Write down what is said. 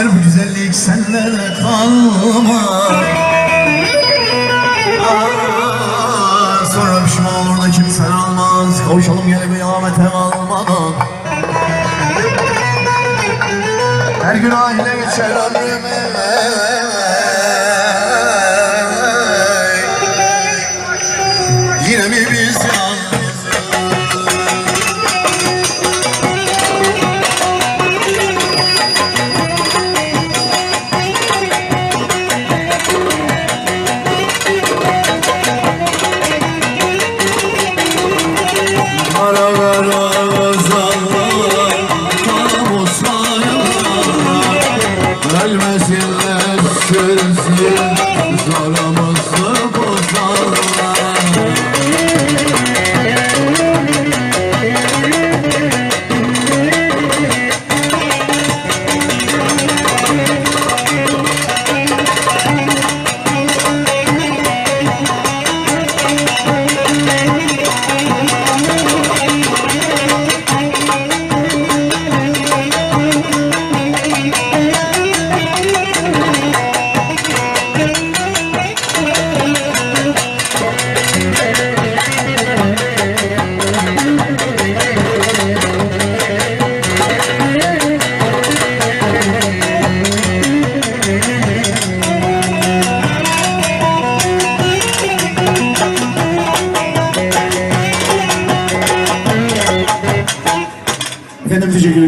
gider bu güzellik sende kalmaz. Sonra pişman olur da kimsen almaz. Kavuşalım gel kıyamete kalmadan Her gün ahine geçer ömrüm Gelmesinler sürsün Efendim teşekkür ederim.